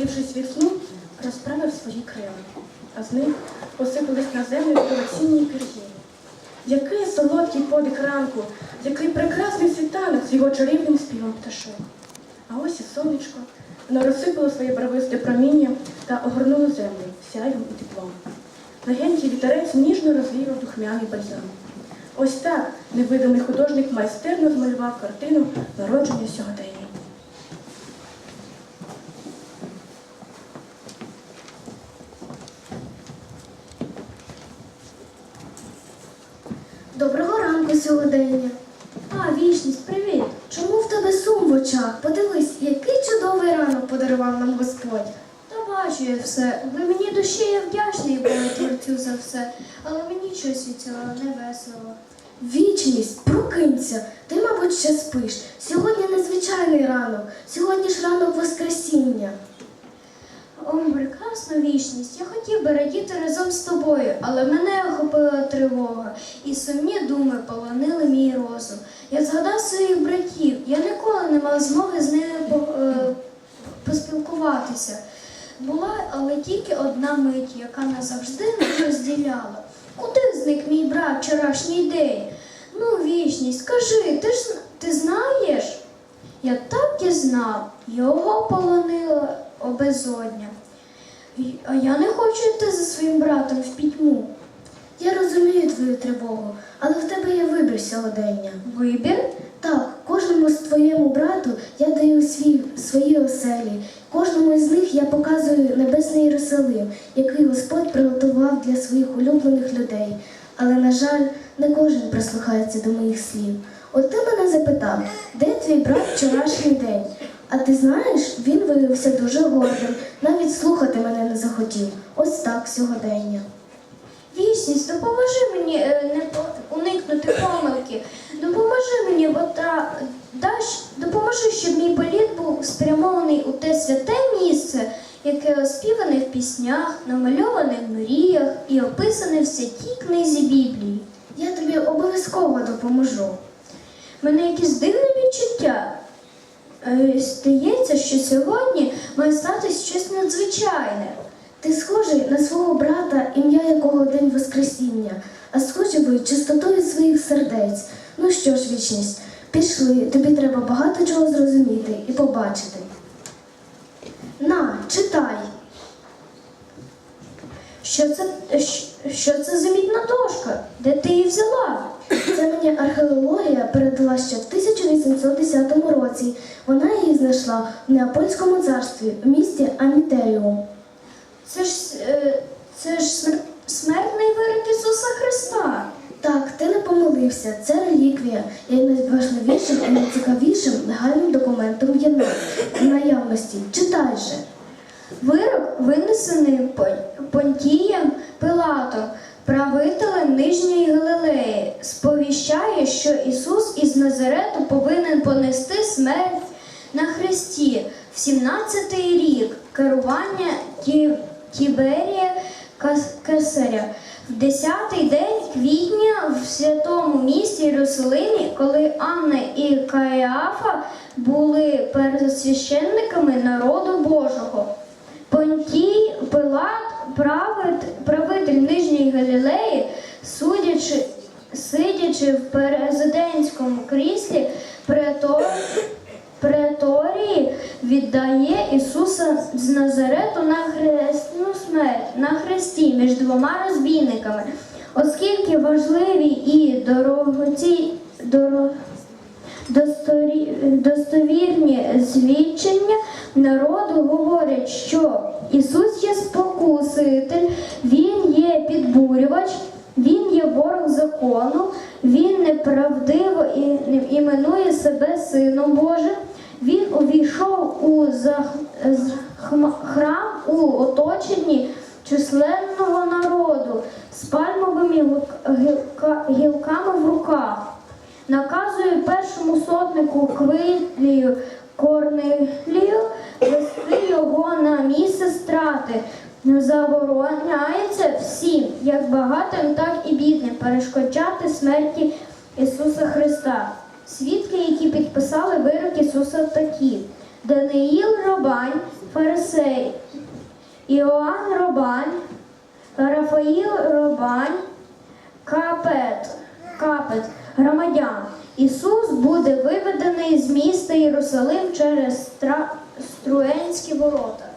пробудившись від розправив свої крила, а з них посипались на землю білоцінні пір'їни. Який солодкий подих ранку, який прекрасний світанок з його чарівним співом пташок. А ось і сонечко, воно розсипало своє барвисте проміння та огорнуло землю сяйвом і теплом. Легенький вітерець ніжно розвіяв духмяний бальзам. Ось так невидимий художник майстерно змалював картину народження сьогодення. Доброго ранку сьогодення. А, вічність, привіт. Чому в тебе сум в очах? Подивись, який чудовий ранок подарував нам Господь. Та бачу я все. Ви мені душі я вдячний були творцю за все, але мені щось від цього не весело. Вічність, прокинься. Ти, мабуть, ще спиш. Сьогодні незвичайний ранок. Сьогодні ж ранок Воскресіння. О, прекрасна вічність. Я хотів би радіти разом з тобою, але мене охопила тривога, і сумні думи полонили мій розум. Я згадав своїх братів. Я ніколи не мав змоги з ними по- е, поспілкуватися. Була але тільки одна мить, яка назавжди нас розділяла. Куди зник мій брат вчорашній день? Ну, вічність, скажи, ти ж ти знаєш? Я так і знав, його полонила обезодня. А я не хочу йти за своїм братом в пітьму. Я розумію твою тривогу, але в тебе є вибір сьогодення. Вибір? Так, кожному з твоєму брату я даю свій, свої оселі. Кожному із них я показую небесний Єрусалим, який Господь приготував для своїх улюблених людей. Але, на жаль, не кожен прислухається до моїх слів. От ти мене запитав, де твій брат вчорашній день? А ти знаєш, він виявився дуже гордим, навіть слухати мене не захотів. Ось так сьогодення. Вічність, допоможи мені е, не по- уникнути помилки. Допоможи мені, бо та даш, допоможи, щоб мій політ був спрямований у те святе місце, яке оспіване в піснях, намальоване в мріях і описане в святій книзі Біблії. Я тобі обов'язково допоможу. Мене якесь дивне відчуття. Е, Здається, що сьогодні має статись щось надзвичайне. Ти схожий на свого брата, ім'я якого День Воскресіння, а схожі ви чистотою своїх сердець. Ну що ж, вічність, пішли, тобі треба багато чого зрозуміти і побачити. На, читай. Що це, що це за мідна дошка? Де ти її взяла? Це мені археологія передала ще в 1810 році. Вона її знайшла в Неапольському царстві в місті Амітеріум. Це ж, е, це ж смертний вирок Ісуса Христа. Так, ти не помилився. Це реліквія є найважливішим і найцікавішим легальним документом є наявності. Читай же. Вирок винесений Пон- Понтієм Пилатом, правителем Нижньої Галилеї, сповіщає, що Ісус із Назарету повинен понести смерть на хресті в 17-й рік керування Ті- Тіберія Кесаря. В 10-й день квітня в святому місті Єрусалимі, коли Анна і Каїафа були пересвященниками народу Божого. Понтій Пилат, правит- правитель Нижньої Галілеї, судячи, сидячи в президентському кріслі претор, преторії, віддає Ісуса з Назарету на хресну смерть на хресті між двома розбійниками, оскільки важливі і дорогоці, доро, досторі, достовірні свідчення народу говорять, що Ісус є спокуситель, Він є підбурювач, Він є ворог закону, Він неправдиво іменує себе Сином Божим. Він увійшов у храм у оточенні численного народу з пальмовими гілка- гілка- гілками в руках наказує першому сотнику Квилію Корнелію вести його на місце страти. Забороняється всім, як багатим, так і бідним, перешкоджати смерті Ісуса Христа. Свідки, які підписали вирок Ісуса такі. Даниїл Робань, Фарисей, Іоанн Робань, Рафаїл Робань, Капет, Капет, громадян. Ісус буде виведений з міста Єрусалим через. Струенські ворота.